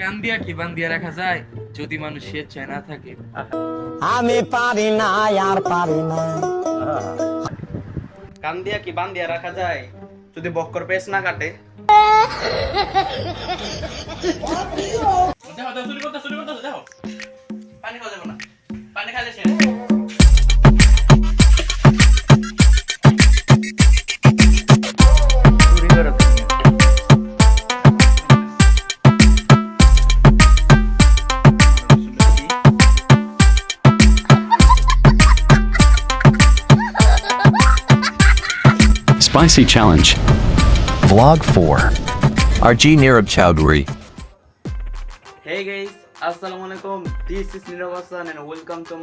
কান দিয়া কি বান দিয়া রাখা যায়? যদি মানুষ স্বেচ্ছায় না থাকে। আমি পারি না আর পারি না। কান দিয়া কি বান দিয়া রাখা যায়? যদি বক্কর পেস না কাটে। দেখো দেখো চুরি করতে চুরি করতে দেখো। পানি খাওয়া যাবে না। পানি খাইলে শেষ। Spicy Challenge. Vlog 4. RG Nirab Chowdhury. Hey guys, আসসালামু আলাইকুম this is Nirob Hasan and welcome to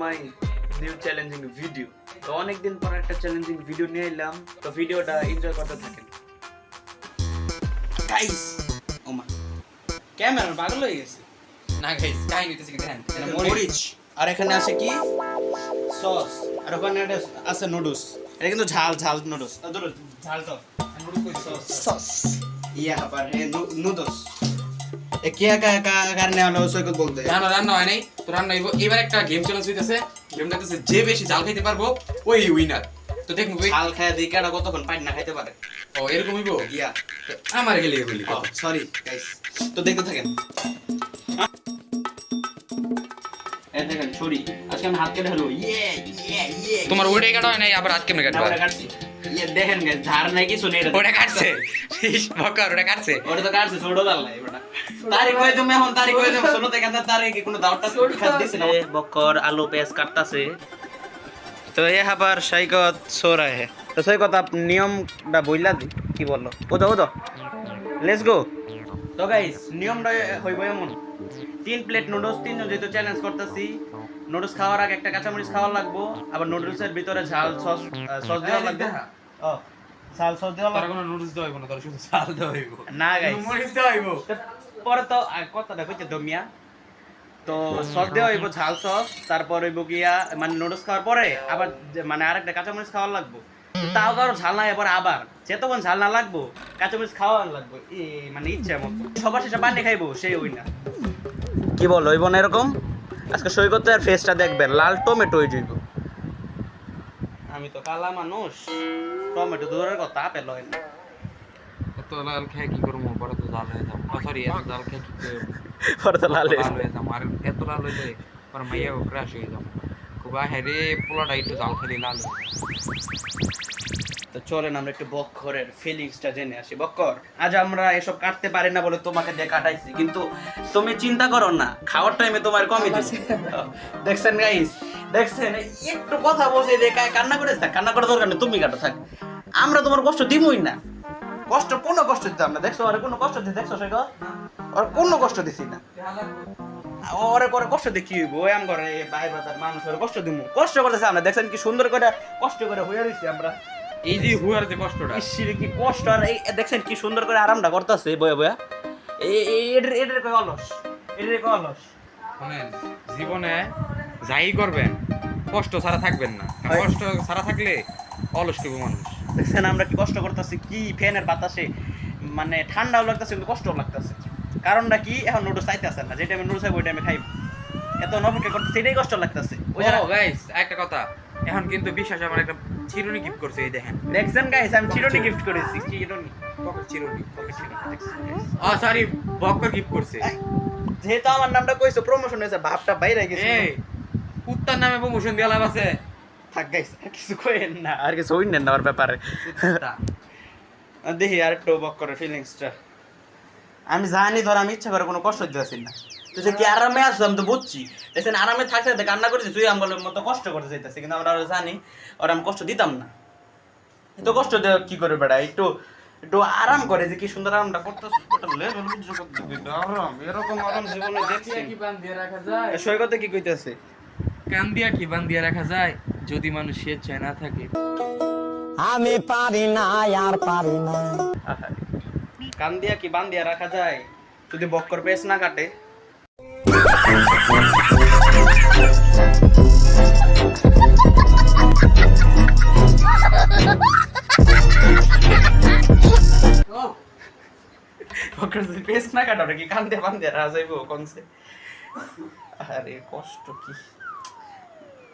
new challenging video তো অনেকদিন পর একটা চ্যালেঞ্জিং ভিডিও নিয়ে এলাম। তো ভিডিওটা এনজয় করতে থাকেন। গাইস ওমা ক্যামেরা পাগল হয়ে গেছে। না গাইস কাহিনী তো দেখেন মরিচ। আর এখানে আছে কি? সস আর ওখানে আছে নুডলস এটা কিন্তু ঝাল ঝাল নুডলস। ঝাল তো সস ইয়া নুডলস। এ কে কা কা কারণে হলো সৈকত বলতে? রান্না রান্না হয় নাই। তো রান্না হইব। এবার একটা গেম চ্যালেঞ্জ হইতেছে। গেমটা হচ্ছে যে বেশি জাল খাইতে পারব ওই উইনার তো দেখব ওই ঝাল খায় দিয়ে কেডা কতক্ষণ পানি না খাইতে পারে? ও এরকম হইব? ইয়া। আমার গেলে বলি সরি গাইস তো দেখতে থাকেন। এই দেখেন ছুরি আজকে আমি হাত কেটে হলো ইয়ে তোমার ওইটাই কাটা হয় নাই আবার আজকে না, কাটবা ওটা কাটছি দেখেন ঝাড় নাই কিছু নেই ওটা কাটছে ইস, ওটা কাটছে ওটা তো কাটছে ছোট ডাল নাই তারিখ হয়ে তুমি এখন তারিখ হয়ে তুমি শোনো দেখেন তারিখ কোনো দাওটা খাত না বকর আলু পেঁয়াজ কাটতাছে তো এ হাবার সাইকত সোরা হে তো সৈকত আপ নিয়মটা বইলা দি কি বলল ও তো ও তো লেটস গো তো গাইস নিয়মটা হইব এমন তিন প্লেট নুডলস তিনজন যেহেতু চ্যালেঞ্জ করতেছি নুডলস খাওয়ার আগে একটা কাঁচামরিচ খাওয়া লাগবো আবার নুডলসের ভিতরে ঝাল সস সস দেওয়া লাগবে। ঝাল সস দেওয়া তার লাগবে কোনো নুডলস দেওয়া হইব না তার শুধু চাল দেওয়া হইব। না গাইস মরিচ দেওয়া হইব। পরে তো আর কথাটা কইতে দমিয়া? তো সস দেওয়া হইব ঝাল সস তারপর হইব গিয়া মানে নুডলস খাওয়ার পরে আবার মানে আরেকটা কাঁচামরিচ খাওয়া লাগবো। তাও কারও ঝাল না এবার আবার। সে যেতক্ষণ ঝাল না লাগবো কাঁচামরিচ খাওয়া লাগবো। এই মানে ইচ্ছে মতো। সবার শেষে পানি খাইবো সেই ওই না কি বল হইব না এরকম? আজকে সৈকতের ফেসটা দেখবেন লাল টমেটোই জৈব আমি তো কালা মানুষ টমেটো দূরের কথা আপেল হয় না। এত লাল খেয়ে কি করব? পরে তো জাল হয়ে যাব। সরি এত জাল খেয়ে কি করব? পরে তো লাল লাল হয়ে যাব। আর এত লাল হইলে পরে মাইয়া ক্রাশ হয়ে যাব। খুব হেরে পোলাটা একটু জাল খেলে লাল তো চলেন আমরা একটু বক্করের ফিলিংসটা জেনে আসি। বক্কর আজ আমরা এসব কাটতে পারি না বলে তোমাকে দিয়ে কাটাইছি কিন্তু তুমি চিন্তা করো না খাওয়ার টাইমে তোমার কমই দিছি দেখছেন গাইস দেখছেন? একটু কথা বসে দিয়ে কান্না করে থাক কান্না করার দরকার নেই তুমি কাটো থাক। আমরা তোমার কষ্ট দিবই না। কষ্ট কোনো কষ্ট দিতাম না দেখছ? আরে কোনো কষ্ট দিতে দেখছ সেটা আর কোনো কষ্ট দিছি না। ওরে করে কষ্ট দিয়ে কি হইব? আম করে ভাই বাতার মানুষের কষ্ট দিমু। কষ্ট করতেছে আমরা। দেখছেন কি সুন্দর করে কষ্ট করে হইয়া দিছি আমরা। এই যে হুয়ার যে কষ্টটা। ইসিরে কি কষ্ট। আর এই দেখছেন কি সুন্দর করে আরামটা করতেছে বয়া বয়া। এই এই- এটার এটার কই অলস? এটার কই অলস? শোনেন জীবনে যাই করবেন কষ্ট ছাড়া থাকবেন না। কষ্ট ছাড়া থাকলে অলস করব মানুষ। দেখছেন আমরা কি কষ্ট করতেছি কি ফ্যানের বাতাসে মানে ঠান্ডাও লাগতেছে কিন্তু কষ্টও লাগতেছে। কারণটা কি? এখন নুডলস চাইতেছেন না। যে টাইমে নুডলস খাইব ওই টাইমে খাইব। এত অপেক্ষা করতে সেটাই কষ্ট লাগতেছে। ওই ও গাইস একটা কথা। এখন কিন্তু বিশ্বাস আমার একটা চিরুনি গিফট করছে এই দেখেন। দেখছেন গাইস আমি চিরনি গিফট করেছি। চিরনি। পকেট চিরুনি পকেট চিরনি? ও সরি বক্কর গিফট করছে। যেহেতু আমার নামটা কইছো প্রমোশন হয়েছে ভাবটা বাইরে গেছে। এই কুত্তার নামে প্রমোশন দেওয়া লাভ আছে। থাক গাইস কিছু কইেন না। আর কিছু হইন না ওর ব্যাপারে। দেখি আর একটু বক ফিলিংসটা আমি জানি ধর আমি ইচ্ছা করে কোনো কষ্ট দিতেছি না। তুই যে কি আরামে আসছো আমি তো বুঝছি। দেখছেন আরামে থাকতে থাকতে কান্না করেছি তুই আমার মতো কষ্ট করতে চাইতেছি কিন্তু আমরা জানি ওরা আমি কষ্ট দিতাম না। এত কষ্ট দেওয়া কি করে বেড়া একটু একটু আরাম করে যে কি সুন্দর আরামটা দিকে আরাম এরকম আরাম জীবনে দেখছি। কি বান দিয়ে রাখা যায়? সৈকতে কি কইতেছে? কান দিয়া কি বান দিয়ে রাখা যায়? যদি মানুষ স্বেচ্ছায় না থাকে। আমি পারি না আর পারি না। কান দিয়া কি বান দিয়া রাখা যায়? যদি বক্কর পেস না কাটে। বকর যদি পেস না কাটো কি কান্দে বান্দে রাজাইবো কোনসে? আরে কষ্ট কি?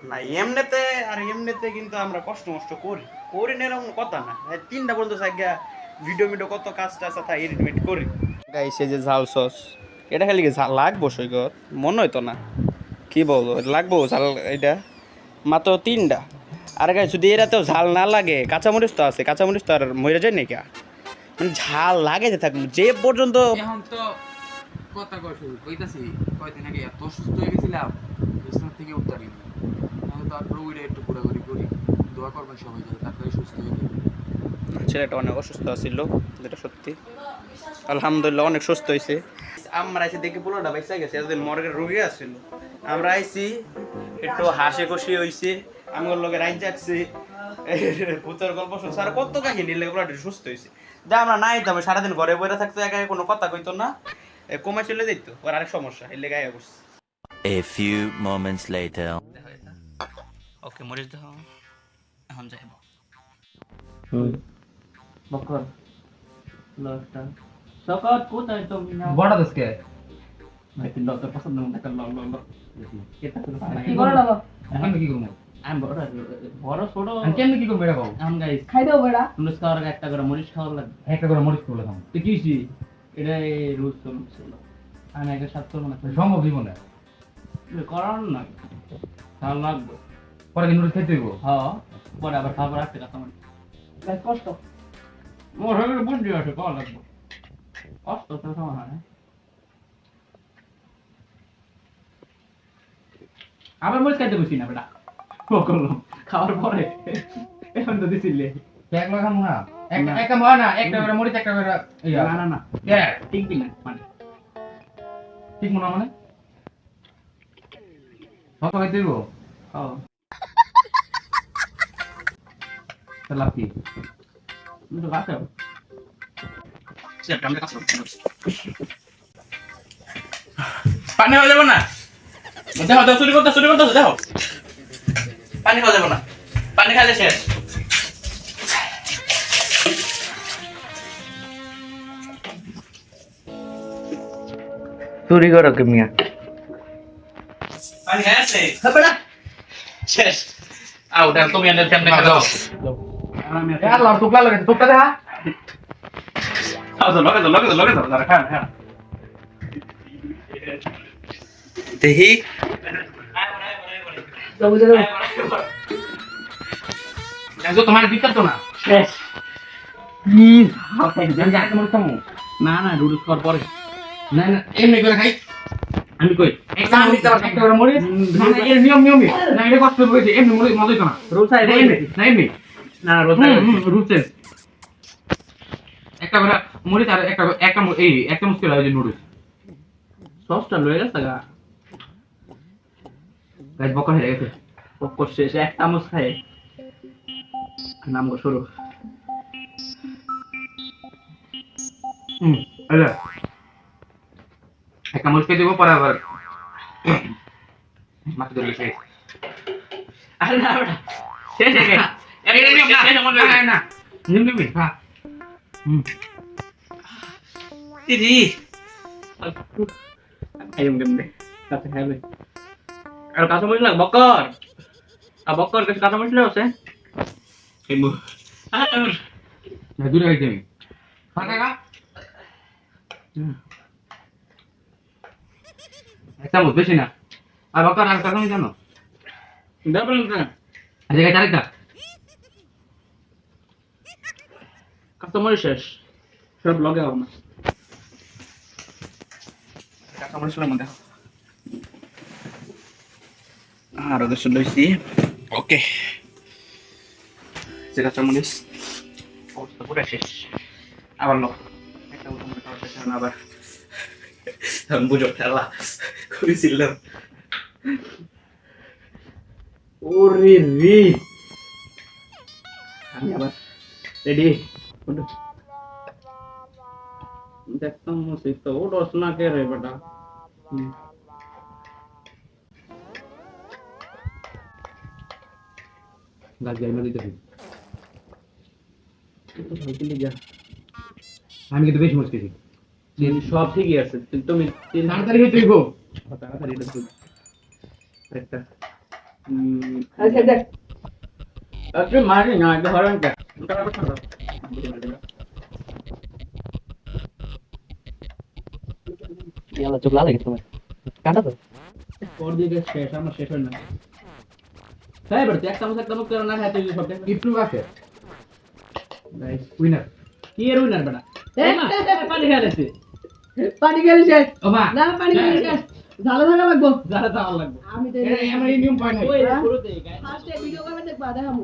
না, এমনিতে, আর এমনিতে কিন্তু আমরা কষ্ট মষ্ট করি। করি না এরকম কথা না। তিনটা পর্যন্ত সাইগা ভিডিও মিডিও কত কাজ টাজ আছে এডিট করি। গাইছে যে ঝাল সস এটা খালি কি ঝাল লাগবো সৈকত? মনে হইতো না। কি বলব লাগবো ঝাল এটা মাত্র তিনটা। আর গাই যদি এরাতেও ঝাল না লাগে কাঁচামরিচ তো আছে কাঁচামরিচ তো আর মরে যায় নাকি? মানে ঝাল লাগে যে থাকল যে পর্যন্ত এখন তো কথা কয় শুরু কইতাছি কয়দিন আগে এত সুস্থ হয়ে গেছিলাম বিছানা থেকে উঠতে পারিনি তারপরে উইরে একটু ঘোরাঘুরি করি। দোয়া করবেন সবাই যাতে তারপরে সুস্থ হয়ে যাবে ছেলেটা অনেক অসুস্থ আছিল যেটা সত্যি। আলহামদুলিল্লাহ অনেক সুস্থ হয়েছে আমরা এসে দেখে পুরোটা বেঁচে গেছে এতদিন মর্গের রোগী আসছিল আমরা আইছি একটু হাসি খুশি হয়েছে আমার লোকের রাইন যাচ্ছি। ভূতের গল্প শুনছে। আর কত কাহিনী লেগে সুস্থ হয়েছে যা আমরা নাই তো সারাদিন ঘরে বসে থাকতো একা একা কোনো কথা কইতো না। এ কমে চলে যেত ওর আরেক সমস্যা এর লেগে করছে। A few moments later. ওকে দাও। এখন যাইব। বকর। লটা সকাল কোথায় তুমি না বড় দসকে ভাই তিন লটা পছন্দ মতো একটা লং লং এটা কোনো কি করে লাভ আমি কি করব? আমি বড় বড় ছোট। আমি কি করব এটা কও? এখন গাইস খাই দেবো বেড়া। নুস খাওয়ার আগে একটা করে মরিচ খাওয়ার লাগবে একটা করে মরিচ করলে খাব তো কি হইছে এটা রুলস তো ছিল। আমি আগে সাত করব না। সম্ভব জীবনে? করার না। তাহলে লাগবে। পরে কিন্তু খেতে হইব? হ্যাঁ। পরে আবার খাবার রাখতে কথা মানে কষ্ট। মোর হয়ে বুঝি আছে কল লাগবে কষ্ট তো সমান না আবার মরিচ খাইতে বসি না বেটা ও করলাম খাওয়ার পরে এখন তো দিছিলে এক লাখ না এক না। এক কাম হয় না একটা করে মরিচ একটা করে না না না ঠিক কি মানে ঠিক মনে হয় মানে কত খাইতে হইব হ্যাঁ তাহলে পানি হয়ে যাবে না দেখো দেখো চুরি করতে চুরি করতে দেখো পানি খাওয়া যাবে না পানি খাইলে শেষ চুরি করো কে মিয়া? পানি খাইছে শেষ আউ দেখ তুমি এনে কেমনে খাও তো লগে তো লগে তো দাঁড়া খান খান দেখি যাব যাব দেখো তোমার দিক্কত তো না না না রুলস করার পরে না না এমনি করে খাই আমি কই নিয়ম নিয়মই না এটা কষ্ট হয়েছে এমনি তো না আই না এমনি না রুলস রুলস একটা করে মরিচ আর একটা একটা এই একটা মুশকিল হয় যে নুডলস। সসটা লয়ে গেছে গা। গাছ বকা হয়ে গেছে। পক্কর শেষ এক চামচ খায় নাম গো শুরু হুম একটা মরিচ খেয়ে দেবো পরে আবার মাছ ধরে শেষ আরে না শেষ হয়ে গেছে। হ্যাঁ দিদি আইম কেমনে কাছে খাইবে আর কাঁচা মরিচ লাগ বক্কর আর বক্কর কাছে কাঁচা মরিচ লাগ আছে এই মু না দূরে খাইতে আমি খা খা খা এক চামচ বেশি না আর বকার আর কারণ জানো দেবেন না আচ্ছা গাছ আরেকটা কাঁচা মরিচ শেষ সব লগে হবে না কাঁচা মরিচ লাগ দেখো আর ওদের লইছি ওকে যে কাঁচা মরিচ অবস্থা পুরো শেষ আবার লো একটা উঠে মনে খাওয়া শেষ হয় না আবার এখন বুঝো খেলা করেছিলাম ওরে রে আমি আবার রেডি দেখতাম মুসিক তো ওডস না কে রে বেটা গাছ দিতে হইছিলি যা আমি কিন্তু বেশি মরিচ খেয়েছি সব ঠিকই আছে তুমি তিন তাড়াতাড়ি হইব তাড়াতাড়ি এটা তুলো। একটা উম, আচ্ছা দেখ একটু মারি না একটু হরণ কে ইয়ালা চোখ লাল তোমার। কাটা তো। ওর দিকে শেষ আমার শেষ হয় না। হ্যাঁ তুই এক চামচ এক চামচ করে না খাই তুই সব একটু আছে? উইনার কি এর উইনার এই পানি খেয়ে গেছে পানি শেষ ও মা না পানি শেষ ঝালে থাকা লাগবো। যারা তো আমার লাগবে। আমি তো এই আমার এই নিয়ম পাই নাই। ওই শুরুতেই গায়ে ফার্স্টে ভিডিও করে দেখবা দেখামু।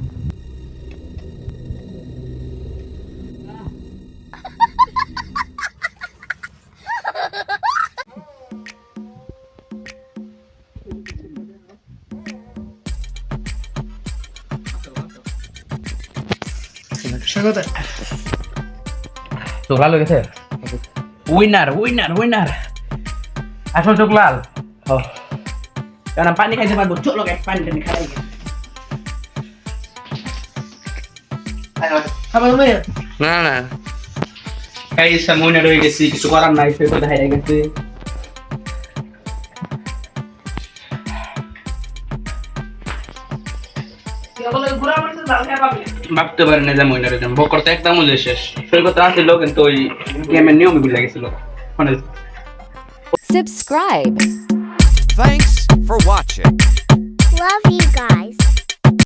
তো ভালো গেছে? উইনার উইনার উইনার আসল চোখ লাল। ও। কারণ পানি খাইতে পারব? চলো গাইস পানি টানি খাই। না না। গাইস আমি উইনার হয়ে গেছি কিছু করার নাই ফের কথা হেরে গেছে। ভাবতে পারি না যে আমি উইনার হইতাম বকর তো একদম উজে শেষ সৈকত আসছিল কিন্তু ওই গেমের নিয়মই ভুলে গেছিল মানে Subscribe. Thanks for watching. Love you guys.